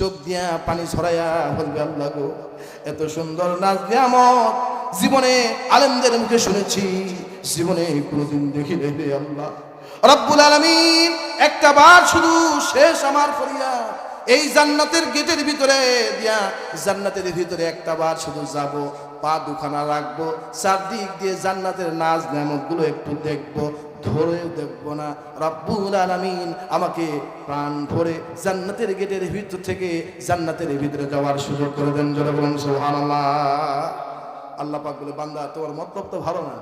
চোখ দিয়া পানি ছড়াইয়া আল্লাহ গো, এত সুন্দর নাচ নিয়ামত জীবনে আলেমদের মুখে শুনেছি, জীবনে কোনোদিন দেখি রে আল্লাহ। রব্বুল আলামিন, একটা বার শুধু শেষ আমার ফরিয়া এই জান্নাতের গেটের ভিতরে দিয়া, জান্নাতের ভিতরে একটা বার শুধু যাব, পা দুখানা রাখব, চারদিক দিয়ে জান্নাতের নাচ নিয়ামতগুলো একটু দেখব ধরেও দেখব না। রব্বুল আলামিন আমাকে প্রাণ ভরে জান্নাতের গেটের ভিতর থেকে জান্নাতের ভিতরে যাওয়ার সুযোগ করে দেন, জোরে বলুন আল্লাহ পাক বলে, বান্দা তোমার মতলব তো ভালো না।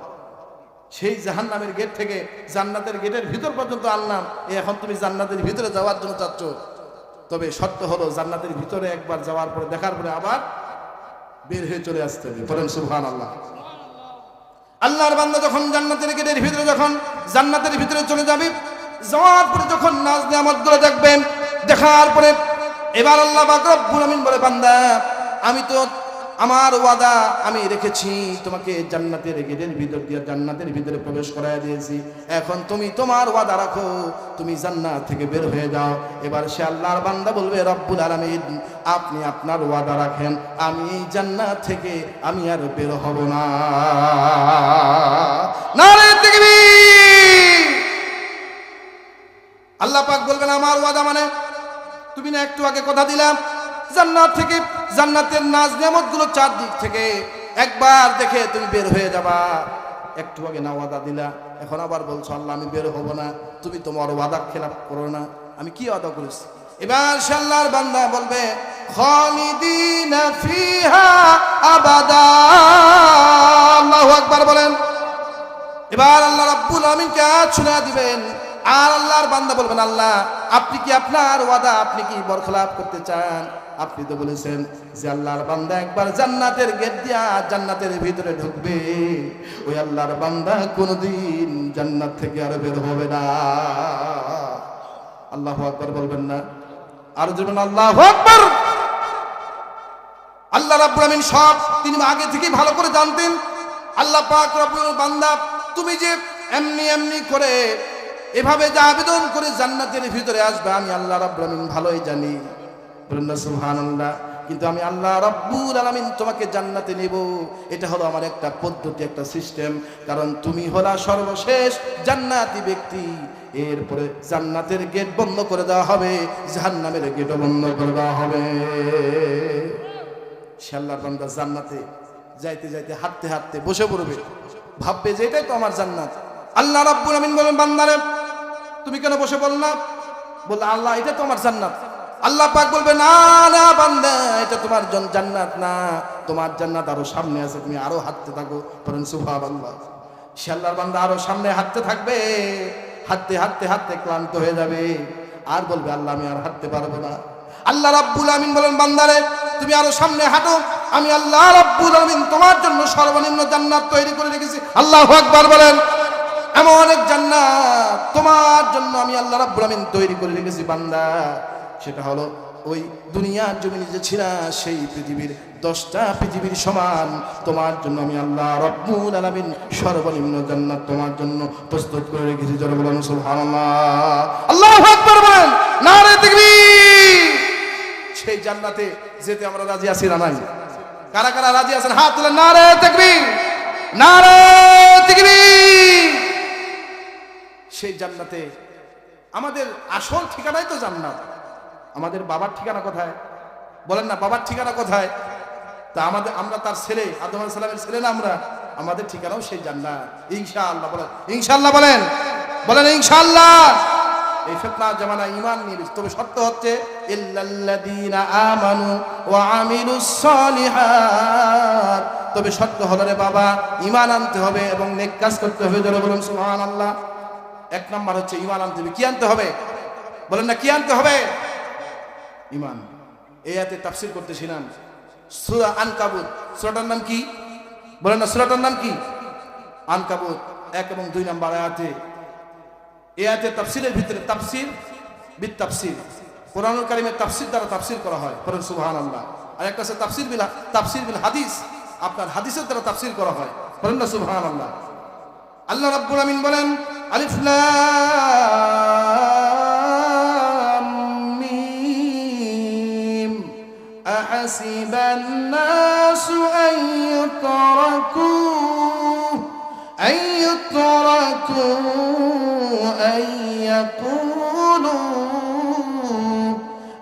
সেই জাহান্নামের গেট থেকে জান্নাতের গেটের ভিতর পর্যন্ত আনলাম। এখন তুমি জান্নাতের ভিতরে যাওয়ার জন্য চাচ্ছ। তবে শর্ত হলো, জান্নাতের ভিতরে একবার যাওয়ার পরে, দেখার পরে আবার বের হয়ে চলে আসতে হবে। বলেন আল্লাহ আল্লাহর বান্দা যখন জান্নাতের গেটের ভিতরে যখন জান্নাতের ভিতরে চলে যাবে, যাওয়ার পরে যখন নাজ নিয়ামতগুলো দেখবেন, দেখার পরে এবার আল্লাহ পাক রব্বুল আমিন বলে, বান্দা, আমি তো আমার ওয়াদা আমি রেখেছি, তোমাকে জান্নাতের গেটের ভিতর দিয়ে জান্নাতের ভিতরে প্রবেশ করায় দিয়েছি। এখন তুমি তোমার ওয়াদা রাখো, তুমি জান্নাত থেকে বের হয়ে যাও। এবার সে আল্লাহর বান্দা বলবে, রব্বুল আলামিন, আপনি আপনার ওয়াদা রাখেন, আমি জান্নাত থেকে আমি আর বের হব না। আল্লাহ পাক বলবেন, আমার ওয়াদা মানে তুমি না একটু আগে কথা দিলাম, জান্নাত থেকে জান্নাতের নাজ নিয়ামতগুলো চারদিক থেকে একবার দেখে তুমি বের হয়ে যাবা। একটু আগে না ওয়াদা দিলা, এখন আবার বলছো, আল্লাহ, আমি বের হব না, তুমি তোমার ওয়াদা খেলাপ করো না। আমি কি ওয়াদা করেছি? এবার সে আল্লাহর বান্দা বলবে, খালিদিনা ফিহা আবাদা। আল্লাহু আকবার বলেন। এবার আল্লাহ রাব্বুল আমিনকে আজ শুনে দিবেন। আর আল্লাহর বান্দা বলবেন, আল্লাহ, আপনি কি আপনার ওয়াদা, আপনি কি বরখলাপ করতে চান? আপনি তো বলেছেন যে আল্লাহর বান্দা একবার জান্নাতের গেট দিয়া জান্নাতের ভিতরে ঢুকবে। ওই আল্লাহর বান্দা কোনোদিন জান্নাত থেকে আর বের হবে না। আল্লাহ আকবার বলবেন না। আর বলবেন আল্লাহ আকবার! আল্লাহ রাব্বুল আমিন সব তিনি আগে থেকেই ভালো করে জানতেন। আল্লাহ পাক রব্বুল বান্দা, তুমি যে এমনি এমনি করে এভাবে যা আবেদন করে জান্নাতের ভিতরে আসবে, আমি আল্লাহ রাব্বুল আমিন ভালোই জানি। বলুন কিন্তু আমি আল্লাহ রাব্বুল আলামিন তোমাকে জান্নাতে নেব। এটা হলো আমার একটা পদ্ধতি, একটা সিস্টেম। কারণ তুমি হলা সর্বশেষ জান্নাতি ব্যক্তি। এরপরে জান্নাতের গেট বন্ধ করে দেওয়া হবে, জাহান্নামের গেটও বন্ধ করে দেওয়া হবে। সে আল্লাহর বান্দা জান্নাতে যাইতে যাইতে হাঁটতে হাঁটতে বসে পড়বে। ভাববে যে এটাই তো আমার জান্নাত। আল্লাহ রাব্বুল আমিন বলেন, বান্দারে তুমি কেন বসে বললা বললে, আল্লাহ, এটা তো আমার জান্নাত। আল্লাহ পাক বলবে, না না, বান্দা, এটা তোমার জন- জান্নাত না। তোমার জান্নাত আরও সামনে আছে, তুমি আরও হাঁটতে থাকো। বলেন, সুবহানাল্লাহ। সে আল্লাহর বান্দা আরও সামনে হাঁটতে থাকবে। হাঁটতে হাঁটতে হাঁটতে ক্লান্ত হয়ে যাবে। আর বলবে, আল্লাহ, আমি আর হাঁটতে পারব না। আল্লাহ রাব্বুল আমিন বলেন, বান্দারে, তুমি আরও সামনে হাঁটো। আমি আল্লাহ রাব্বুল আমিন তোমার জন্য সর্বনিম্ন জান্নাত তৈরি করে রেখেছি। আল্লাহু আকবার বলেন। এমন এক জান্নাত। তোমার জন্য আমি আল্লাহ রাব্বুল আমিন তৈরি করে রেখেছি, বান্দা। সেটা হলো ওই দুনিয়ার জমিনে যে ছিল, সেই পৃথিবীর দশটা পৃথিবীর সমান। তোমার জন্য আমি আল্লাহ রব্বুল আলামিন সর্বনিম্ন জান্নাত তোমার জন্য প্রস্তুত করে রেখেছি, জোরে বলুন, সুবহানাল্লাহ। আল্লাহু আকবার বলেন, নারে তাকবীর। সেই জান্নাতে যেতে আমরা রাজি আছি না নাই? কারা কারা রাজি আছেন? হাত তুলেন, নারে তাকবীর। নারে তাকবীর। সেই জান্নাতে। আমাদের আসল ঠিকানাই তো জান্নাত। আমাদের বাবার ঠিকানা কোথায়? বলেন না, বাবার ঠিকানা কোথায়? তা আমাদের, আমরা তার ছেলে, আদম সালামের ছেলে না আমরা? আমাদের ঠিকানাও সেই জান্নাত। ইনশাআল্লাহ বলেন ইনশাআল্লাহ বলেন বলেন ইনশাআল্লাহ। এই ফিতনা জামানা ঈমান নিয়ে তবে শর্ত হচ্ছে আমানু ওয়া তবে শর্ত হলো রে বাবা ইমান আনতে হবে এবং নেক কাজ করতে হবে বলুন সুবহানাল্লাহ। এক নাম্বার হচ্ছে ইমান আনতে হবে। কি আনতে হবে? বলেন না, কি আনতে হবে? ইমান এই আয়াতে তাফসীর করতেছিলাম। সূরা আনকাবুত। সূরাটার নাম কি? বলেন না, সূরাটার নাম কি? আন আনকাবুত। এক এবং দুই নাম্বার আয়াতে। এই আয়াতে তাফসীরের ভিতরে তাফসীর বিদ তাফসীর কোরআনুল কারিমের তাফসীর দ্বারা তাফসীর করা হয়। পড়েন সুবহানাল্লাহ। আর একটা আছে তাফসীর বিল তাফসীর বিল হাদিস। আপনার হাদিসের দ্বারা তাফসীর করা হয়। পড়েন না, সুবহানাল্লাহ। আল্লাহ রাব্বুল আমিন বলেন ألف لام ميم. أحسب الناس أن يتركوا أن يتركوا أن يقولوا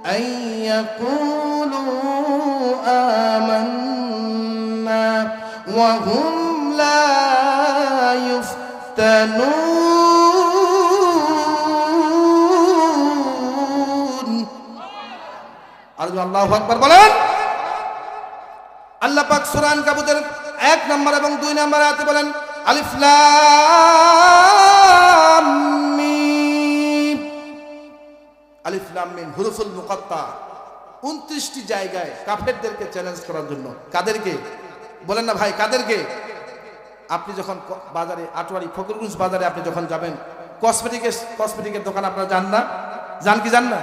أن يقولوا آمنا وهم لا يفتنون. আল্লাহ বলেন সুরান এক নম্বর এবং দুই বলেন, আলিফ লাম মিম। আলিফ লাম মিম, হুরুফুল মুকাত্তা। 29টি জায়গায় কাফেরদেরকে চ্যালেঞ্জ করার জন্য। কাদেরকে? বলেন না ভাই, কাদেরকে? আপনি যখন বাজারে, আটোয়ারি, ফকরগঞ্জ বাজারে আপনি যখন যাবেন কসমেটিকের কসমেটিকের দোকান আপনারা যান না? যান কি যান না?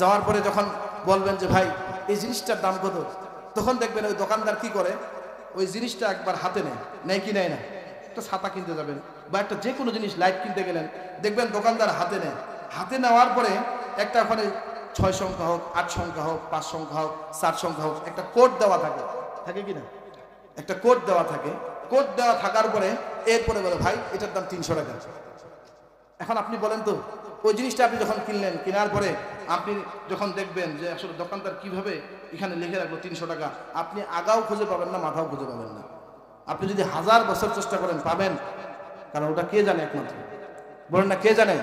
যাওয়ার পরে যখন বলবেন যে, ভাই, এই জিনিসটার দাম কত? তখন দেখবেন ওই দোকানদার কি করে? ওই জিনিসটা একবার হাতে নেয়। নেয় কি নেয় না? একটা ছাতা কিনতে যাবেন বা একটা যে কোনো জিনিস লাইট কিনতে গেলেন, দেখবেন দোকানদার হাতে নেয়। হাতে নেওয়ার পরে একটা ওখানে ছয় সংখ্যা হোক, আট সংখ্যা হোক, পাঁচ সংখ্যা হোক চার সংখ্যা হোক, একটা কোড দেওয়া থাকে। থাকে কি না? একটা কোড দেওয়া থাকে। কোড দেওয়া থাকার পরে এরপরে বলে, ভাই, এটার দাম তিনশো টাকা। এখন আপনি বলেন তো ওই জিনিসটা আপনি যখন কিনলেন, কেনার পরে আপনি যখন দেখবেন যে আসলে দোকানদার কীভাবে এখানে লিখে রাখল তিনশো টাকা, আপনি আগাও খুঁজে পাবেন না, মাথাও খুঁজে পাবেন না। আপনি যদি হাজার বছর চেষ্টা করেন, পাবেন। কারণ ওটা কে জানে একমাত্র? বলেন না, কে জানে?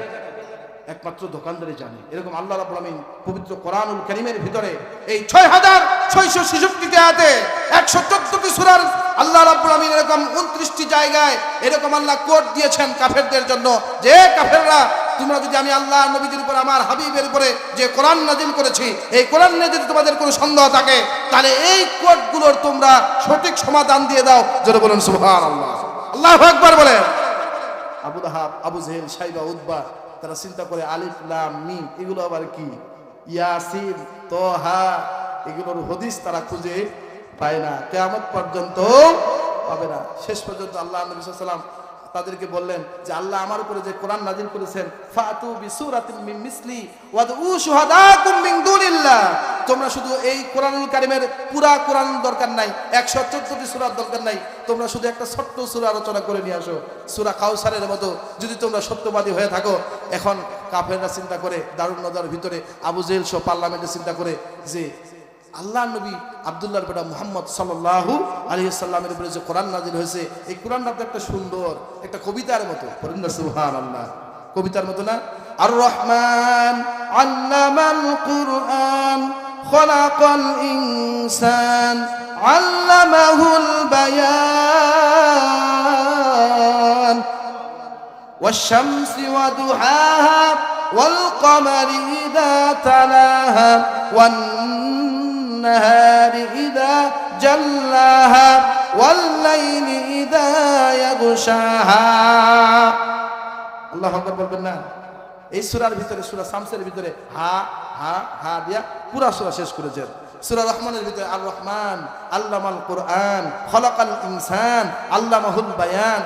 একমাত্র দোকানদারই জানে। এরকম আল্লাহ রাব্বুল আমিন পবিত্র কোরআনুল কারীমের ভিতরে এই ছয় হাজার ছয়শো ছেষট্টিতে আয়াতে একশো চোদ্দটি সুরার আল্লাহ রাব্বুল আমিন এরকম উনত্রিশটি জায়গায় এরকম আল্লাহ কোড দিয়েছেন কাফেরদের জন্য। যে কাফেররা তোমরা যদি আমি আল্লাহ নবীদের উপর, আমার হাবিবের উপরে যে কোরআন নাজিল করেছি, এই কোরআন নাজিল তোমাদের কোনো সন্দেহ থাকে, তাহলে এই কোডগুলোর তোমরা সঠিক সমাধান দিয়ে দাও। যেটা বলুন সুবহান আল্লাহ আল্লাহ একবার বলেন। আবু দাহাব আবু জেহেল, সাইবা উদ্বা তারা চিন্তা করে, আলিফ, লাম, মিম, এগুলো আবার কি? ইয়াসিন, তোহা, এগুলোর হদিস তারা খুঁজে পায় না। কেয়ামত পর্যন্ত পাবে না। শেষ পর্যন্ত আল্লাহ নবী সাল্লাম তাদেরকে বললেন যে আল্লাহ আমার উপরে যে কোরআন নাজিল করেছেন, ফাতু বিসুরাতিন মিন মিসলি ওয়াদউ শুহাদাকুম মিন দুনিল্লাহ। তোমরা শুধু এই কোরআনুল কারিমের পুরা কোরআন দরকার নাই 114টি সূরার দরকার নাই, তোমরা শুধু একটা ছোট্ট সূরা আলোচনা করে নিয়ে আসো। সূরা কাউসারের মতো যদি তোমরা সত্যবাদী হয়ে থাকো, এখন কাফেররা চিন্তা করে, দারুণ নদার ভিতরে আবু জেহেল সহ পার্লামেন্টে চিন্তা করে যে আল্লাহ নবী আবদুল্লাহর বেটা মুহাম্মদ সাল্লাল্লাহু আলাইহি সাল্লামের উপরে যে কোরআন নাজিল হয়েছে এই কোরআনটা তো একটা সুন্দর একটা কবিতার মতো পড়েন না সুবহানাল্লাহ কবিতার মতো না আর রহমান আল্লামাল কুরআন খলাকাল ইনসান আল্লামাহুল বায়ান والشمس وضحاها والقمر إذا تلاها والنهار إذا جلاها والليل إذا يغشاها আল্লাহ আকবর বলবেন না এই সুরার ভিতরে সুরা শামসের ভিতরে হা হা হা দিয়া পুরা সুরা শেষ করেছেন সুরা রহমানের ভিতরে আর রহমান আল্লামাল কোরআন খলাকাল ইনসান আল্লামাহুল বায়ান